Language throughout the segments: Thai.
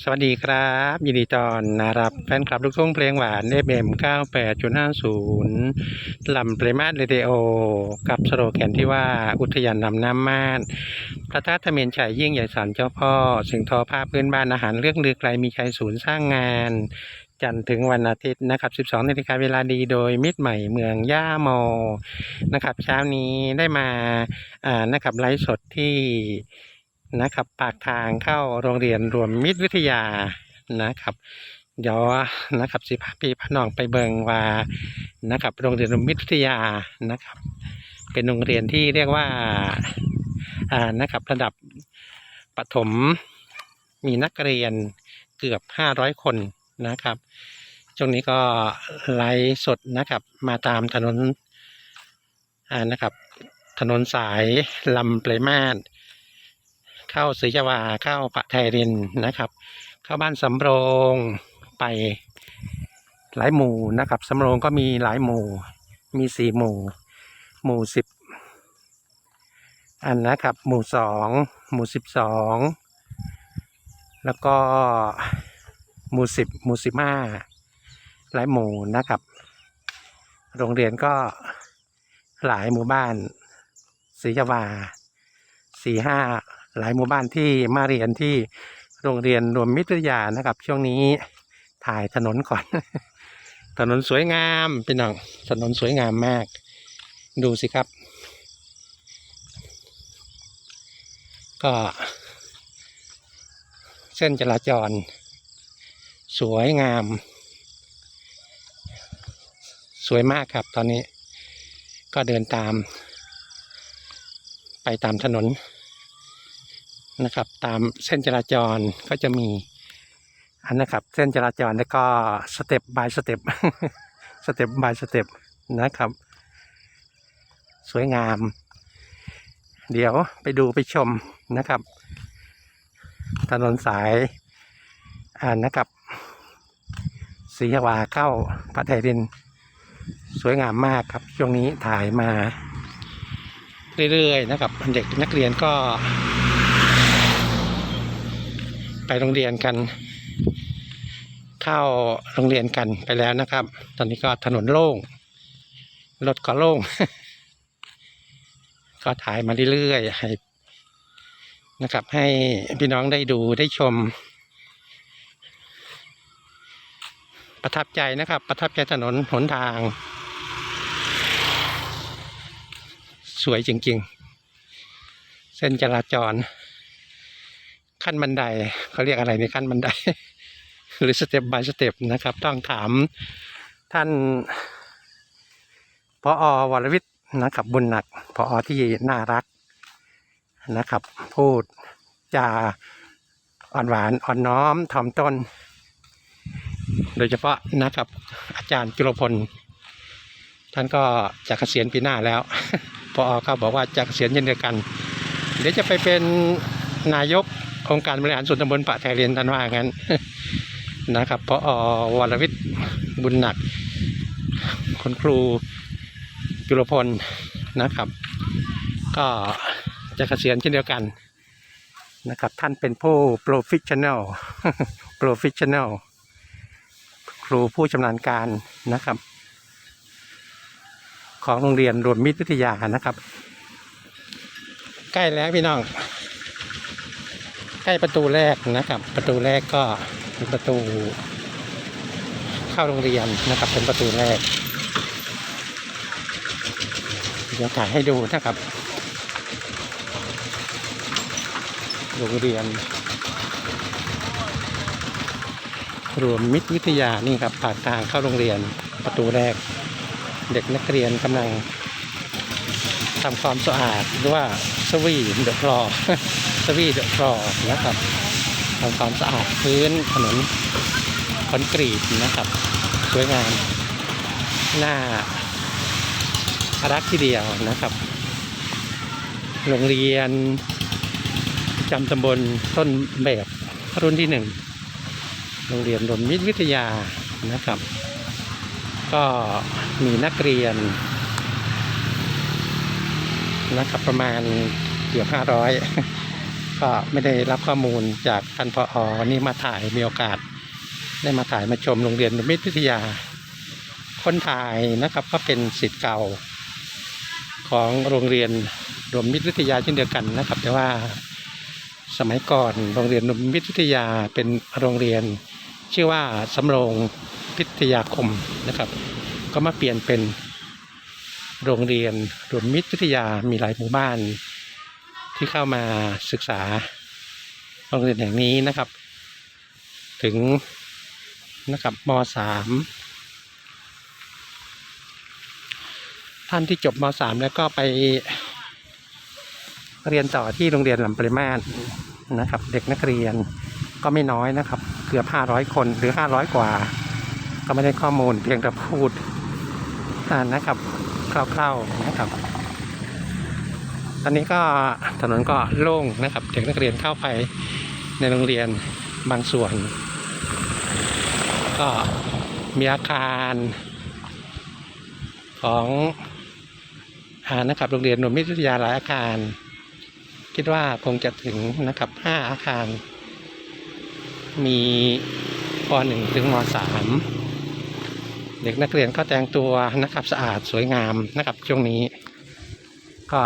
สวัสดีครับ ยินดีตอนรับแฟนคลับลูกทุ่งเพลงหวานเอฟเอ็ม98.50ลำเปรมาสเรดิโอ กับสโลแกนที่ว่าอุทยานนำน้ำม่านพระธาตุเมนชัยยิ่งใหญ่สันเจ้าพ่อ สิงทอภาพพื้นบ้านอาหารเรื่องลือไกลมีชัยศูนย์สร้างงาน จันทร์ถึงวันอาทิตย์นะครับ 12นาฬิกาเวลาดีโดยมิตรใหม่เมืองย่าโมนะครับ เช้านี้ได้มาอ่านะครับไลฟ์สดที่ นะครับ ปากทางเข้าโรงเรียนรวมมิตรวิทยานะครับ เดี๋ยวนะครับสิพาพี่พน้องไปเบิงว่านะครับโรงเรียนรวมมิตรวิทยานะครับ เป็นโรงเรียนที่เรียกว่าอ่านะครับระดับประถมมีนักเรียนเกือบ 500 คนนะครับ ช่วงนี้ก็ไลฟ์สดนะครับ มาตามถนนอ่านะครับ ถนนสายลำเปลมาศ เข้าศรีจวาเข้าปะไทยรินนะครับ เข้าบ้านสำโรงไปหลายหมู่นะครับสำโรงก็มีหลายหมู่ มีสี่หมู่ หมู่สิบอันนะครับ หมู่สองหมู่สิบสองแล้วก็หมู่สิบหมู่สิบห้าหลายหมู่นะครับ โรงเรียนก็หลายหมู่บ้านศรีจวาสี่ห้า หลายหมู่บ้านที่มาเรียนที่โรงเรียนรวมมิตรวิทยานะครับ ช่วงนี้ถ่ายถนนก่อน ถนนสวยงามพี่น้องถนนสวยงามมาก ดูสิครับ ก็ เส้นจราจร สวยงาม สวยมากครับตอนนี้ ก็เดินตาม ไปตามถนน นะครับ ตามเส้นจราจรก็จะมีอันนะครับ เส้นจราจรแล้วก็สเต็ปบายสเต็ปสเต็ปบายสเต็ปนะครับ สวยงาม เดี๋ยวไปดูไปชมนะครับ ถนนสายอ่านะครับศรีวาเข้าพระไทยริน สวยงามมากครับ ช่วงนี้ถ่ายมาเรื่อยๆนะครับเด็กนักเรียนก็ โรงเรียนกัน เข้าโรงเรียนกันไปแล้วนะครับ ตอนนี้ก็ถนนโล่งรถก็โล่ง ก็ถ่ายมาเรื่อยๆให้นะครับ ให้พี่น้องได้ดูได้ชม ประทับใจนะครับ ประทับใจถนนหนทาง สวยจริงๆ เส้นจราจร ขั้นบันไดเขาเรียกอะไรในขั้นบันได หรือสเต็ปบายสเต็ปนะครับ ต้องถามท่านพออวรวิทย์นะครับบุญหนักพออที่น่ารักนะครับ พูดจาอ่อนหวานอ่อนน้อมถ่อมตนโดยเฉพาะนะครับ อาจารย์จุลพล ท่านก็จะเกษียณปีหน้าแล้วพอก็บอกว่าจะเกษียณเช่นเดียวกัน เดี๋ยวจะไปเป็นนายก องค์การบริหารส่วนตำบลปะไทยเรียนท่านว่างั้นนะครับพอวรวิทย์บุญหนัก คุณครูจุลพลนะครับ ก็จะเกษียณเช่นเดียวกันนะครับ ท่านเป็นผู้โปรฟิชชั่นแนลโปรฟิชชั่นแนลครูผู้ชำนาญการนะครับ ของโรงเรียนรวมมิตรวิทยานะครับ ใกล้แล้วพี่น้อง ใกล้ประตูแรกนะครับ ประตูแรกก็เป็นประตู เข้าโรงเรียนนะครับ เป็นประตูแรกเดี๋ยวถ่ายให้ดูนะครับโรงเรียน รวมมิตรวิทยานี่ครับปากทางเข้าโรงเรียนประตูแรก เด็กนักเรียนกำลัง ทำความสะอาดหรือว่าสวีเดอะฟลอสวีเดอะฟลอนะครับทำความสะอาดพื้นถนนคอนกรีตนะครับ สวยงามน่ารักทีเดียวนะครับ โรงเรียนจำตำบลต้นแบบรุ่นที่หนึ่งโรงเรียนรวมมิตรวิทยานะครับ ก็มีนักเรียน นะครับ ประมาณเกือบห้าร้อยก็ไม่ได้รับข้อมูลจากท่านพออวันนี้มาถ่ายมีโอกาส ได้มาถ่ายมาชมโรงเรียนรวมมิตรวิทยา คนถ่ายนะครับก็เป็นศิษย์เก่า ของโรงเรียนรวมมิตรวิทยาเช่นเดียวกันนะครับ แต่ว่าสมัยก่อนโรงเรียนรวมมิตรวิทยาเป็นโรงเรียน ชื่อว่าสำโรงพิทยาคมนะครับ ก็มาเปลี่ยนเป็น โรงเรียนรวมมิตรวิทยามีหลายหมู่บ้าน ที่เข้ามาศึกษาโรงเรียนแห่งนี้นะครับ ถึงนะครับมสามท่านที่จบมสามแล้วก็ไปเรียนต่อที่โรงเรียนลำปริมาศนะครับ เด็กนักเรียนก็ไม่น้อยนะครับ เกือบห้าร้อยคนหรือห้าร้อยกว่า ก็ไม่ได้ข้อมูลเพียงแต่พูดอ่านะครับ คร่าวๆนะครับ ตอนนี้ก็ถนนก็โล่งนะครับเด็กนักเรียนเข้าไปในโรงเรียนบางส่วน ก็มีอาคารของอานะครับโรงเรียนหนุ่มมิตรวิทยาหลายอาคาร คิดว่าคงจะถึงนะครับห้าอาคาร มีป .1 ถึงม .3 เด็กนักเรียนก็แต่งตัวนะครับสะอาดสวยงามนะครับช่วงนี้ ก็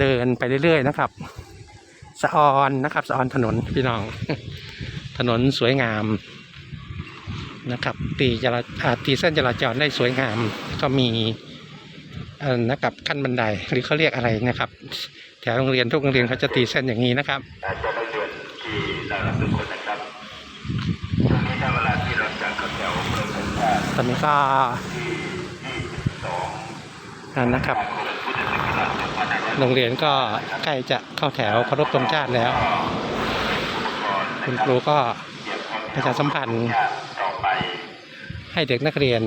เดินไปเรื่อยๆนะครับสะออนนะครับสะออนถนนพี่น้อง ถนนสวยงามนะครับ ตีจราอาตีเส้นจราจรได้สวยงาม ก็มีนะครับขั้นบันไดหรือเขาเรียกอะไรนะครับ แถวโรงเรียนทุกโรงเรียนเขาจะตีเส้นอย่างนี้นะครับ ตอนนี้ก็ที่22อ่านะครับ โรงเรียนก็ใกล้จะเข้าแถวเคารพธงชาติแล้ว คุณครูก็ประชาสัมพันธ์ให้เด็กนักเรียน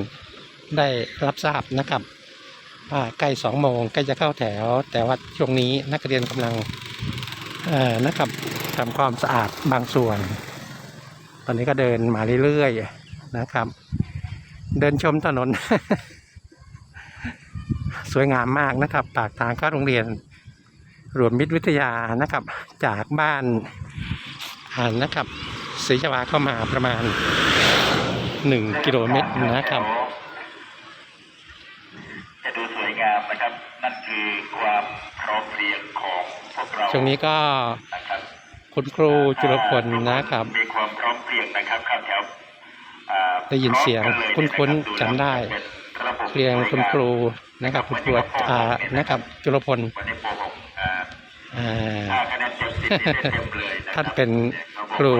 ได้รับทราบนะครับใกล้สองโมงใกล้จะเข้าแถว แต่ว่าช่วงนี้นักเรียนกำลังนะครับทำความสะอาดบางส่วน ตอนนี้ก็เดินมาเรื่อยๆนะครับ เดินชมถนน สวยงามมากนะครับ ปากทางเข้าโรงเรียน รวมมิตรวิทยานะครับ จากบ้านอ่านนะครับศรีชวาเข้ามาประมาณหนึ่งกิโลเมตรนะครับจะดูสวยงามนะครับนั่นคือความพร้อมเพรียงของพวกเราช่วงนี้ก็นะครับคุณครูจุลพลนะครับมีความพร้อมเพรียงนะครับเข้าแถวอ่า ได้ยินเสียงพร้อมกัลคุ้นๆะรับจำได้เป็นระบบเรียงคุณครูนะครับคุณครูอ่านะครับจุลพลวันนี้ป .6 อ่าอ่าห้าคะแนนเต็มสิบนี่ได้เต็มเลยะครับท่านเป็นครู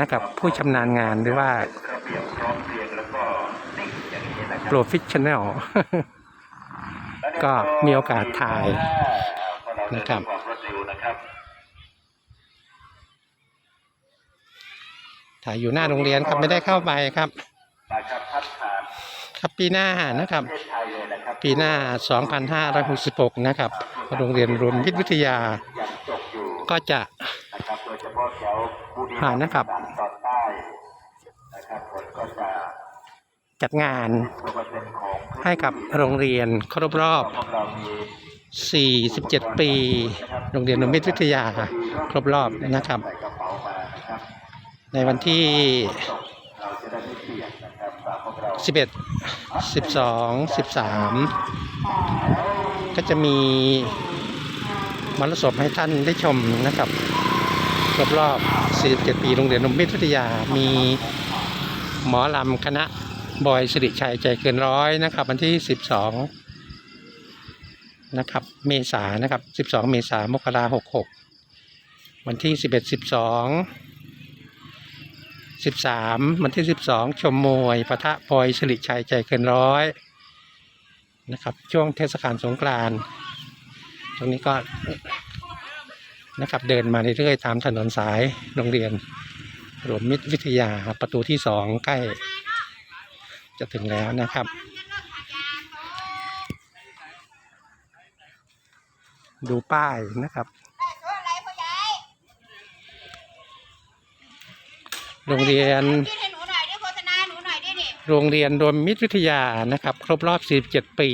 นะครับผู้ชำนาญงานหรือว่าระเบียบพร้อมเพรียงแล้วก็นิ่งอย่างนี้นะครั professional ก็มีโอกาสถ่ายนะครับ ถ่ายอยู่หน้าโรงเรียนครับไม่ได้เข้าไปครับมาครับพัดผ่านครับปีหน้านะครับประเทศไทยเลยนะครับ ปีหน้า 2566 นะครับ โรงเรียนรวมมิตรวิทยายังจบอยู่ก็จะนะครับโดยเฉพาะแถวบุรีอ่านะครับตอนใต้นะครับผลก็จะจัดงานเปอร์เซ็นต์ของให้กับโรงเรียนครบรอบพวกเรามี47 ปี โรงเรียนนมิตรวิทยา ครบรอบนะครับใส่กระเป๋ามานะครับ ในวันที่ 11 12 13 ก็จะมีมรสพให้ท่านได้ชมนะครับครบรอบ 47 ปีโรงเรียนนมิตรวิทยา มีหมอลำคณะบอยสิริชัยใจเกินร้อยนะครับ วันที่ 12 นะครับ เมษานะครับ 12 เมษามกราหกหกวันที่ 11 12 13 วันที่ 12 ชมมวยปะทะบอยสิริชัยใจเกินร้อยนะครับช่วงเทศกาลสงกรานต์ตรงนี้ก็นะครับเดินมาเรื่อยๆตามถนนสายโรงเรียนรวมมิตรวิทยาประตูที่สองใกล้ จะถึงแล้วนะครับ ดูป้ายนะครับ โรงเรียนยื่นให้หนูหน่อยดิโฆษณาให้หนูหน่อยดินี่โรงเรียนรวมมิตรวิทยานะครับ ครบรอบ 47 ปี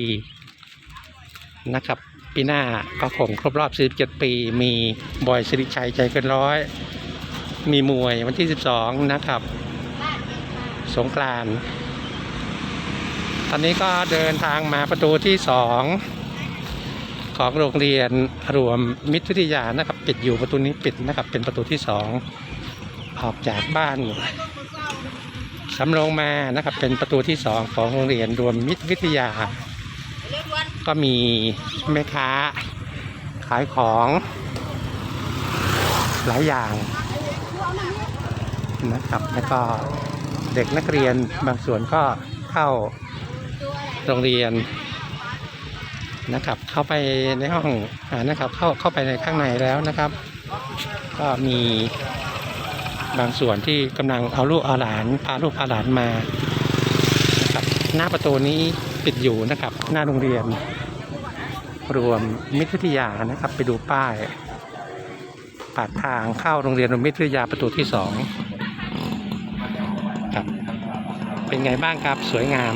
นะครับปีหน้าก็คงครบรอบ17ปี มีบอยสิริชัยใจเกินร้อย มีมวยวันที่ 12 นะครับ สงกรานต์ตอนนี้ก็เดินทางมาประตูที่ 2 ของโรงเรียนรวมมิตรวิทยานะครับ ปิดอยู่ประตูนี้ปิดนะครับ เป็นประตูที่ 2 ออกจากบ้านสำโรงมานะครับ เป็นประตูที่2ของโรงเรียนรวมมิตรวิทยา ก็มีแม่ค้า ขายของหลายอย่างนะครับ แล้วก็เด็กนักเรียนบางส่วนก็เข้าโรงเรียนนะครับ เข้าไปในห้องอนะครับ เข้าเข้าไปในข้างในแล้วนะครับ ก็มี บางส่วนที่กำลังเอาลูกเอาหลาน พาลูกพาหลานมานะครับหน้าประตูนี้ปิดอยู่นะครับ หน้าโรงเรียน รวมมิตรวิทยานะครับ ไปดูป้ายปากทางเข้าโรงเรียนรวมมิตรวิทยาประตูที่สองครับเป็นไงบ้างครับสวยงาม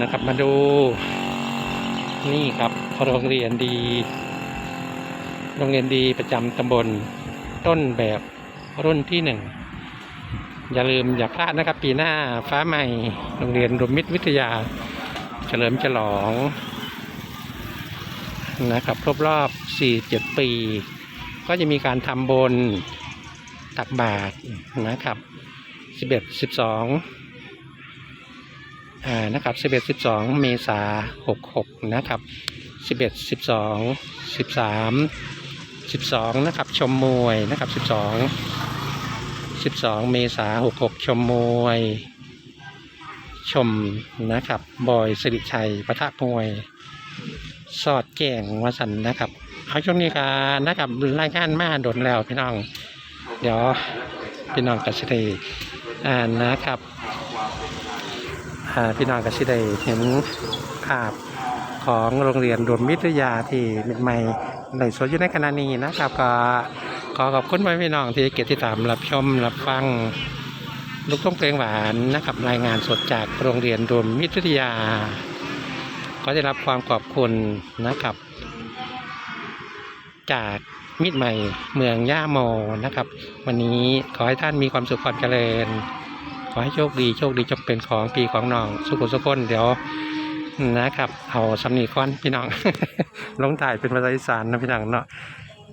นะครับมาดูนี่ครับโรงเรียนดี โรงเรียนดีประจำตำบลต้นแบบ รุ่นที่หนึ่งอย่าลืมอย่าพลาดนะครับ ปีหน้าฟ้าใหม่ โรงเรียนรมมิตรวิทยา เฉลิมฉลองนะครับครบรอบ 47 ปี ก็จะมีการทำบนตักบาตรนะครับ 11 12อ่านะครับ 11 12 เมษา66 นะครับ 11 12 13 12 นะครับ ชมมวยนะครับ 12 12 เมษา66 ชมมวย ชมนะครับ บอยสิริชัยปะทะมวย สอดแก่งวสันนะครับ เอาช่วงนี้กันนะครับรายงานมาโดนแล้วพี่น้อง เดี๋ยวพี่น้องกัสิได้อ่านนะครับพี่น้องกัสิได้เห็นภาพของโรงเรียนรวมมิตรยาที่ใหม่ในสวนอยู่ในขณะนี้นะครับก็ อขอบคุณพี่น้องที่เกียรติตามรับชมรับฟัง ลูกทุ่งเพลงหวานนะครับรายงานสดจากโรงเรียนรวมมิตรวิทยา ก็ได้รับความขอบคุณนะครับ จากมิตรใหม่เมืองย่าโมนะครับ วันนี้ขอให้ท่านมีความสุขความเจริญ ขอให้โชคดีโชคดีจงเป็นของปีของน้อง สุขุสุขคนเดี๋ยวนะครับ เอาสำนีก้อนพี่น้องลงถ่ายเป็นภาษาอีสานนะพี่น้องเนาะ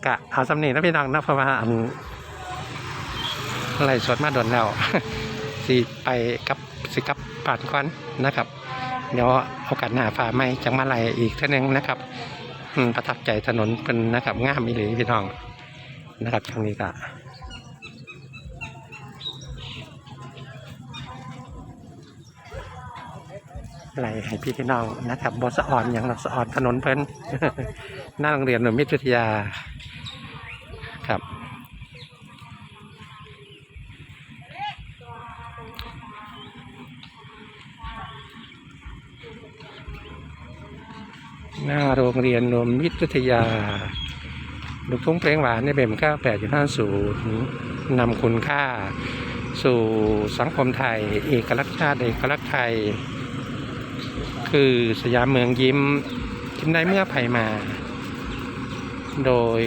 กะเอาสำเนีนะพี่น้องนะเพราะว่าอันไล่สดมาดนแล้วสิไปกับสิกับผ่านก้อนนะครับ เดี๋ยวโอกาสหน้าฟ้าไม่จังมาไลอีกเท่านึงนะครับประทับใจถนนเป็นนะครับงามอีหลีพี่น้องนะครับช่วงนี้ก็ไล่ให้พี่พี่น้องนะครับบอสอ่อนอย่างเราสอ่อนถนนเพิ่นหน้าโรงเรียนหนุ่มมิตรวิทยา หน้าโรงเรียนรวมมิตรวิทยา ลูกทุ่งเพลงหวานในเบมก้าแปดจุดห้าศูนย์นำคุณค่า สู่สังคมไทย เอกลักษณ์ชาติเอกลักษณ์ไทย คือสยามเมืองยิ้มยิ้มได้เมื่อภัยมา โดย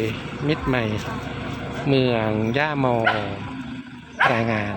มิตรใหม่ เมืองย่าโมรายงาน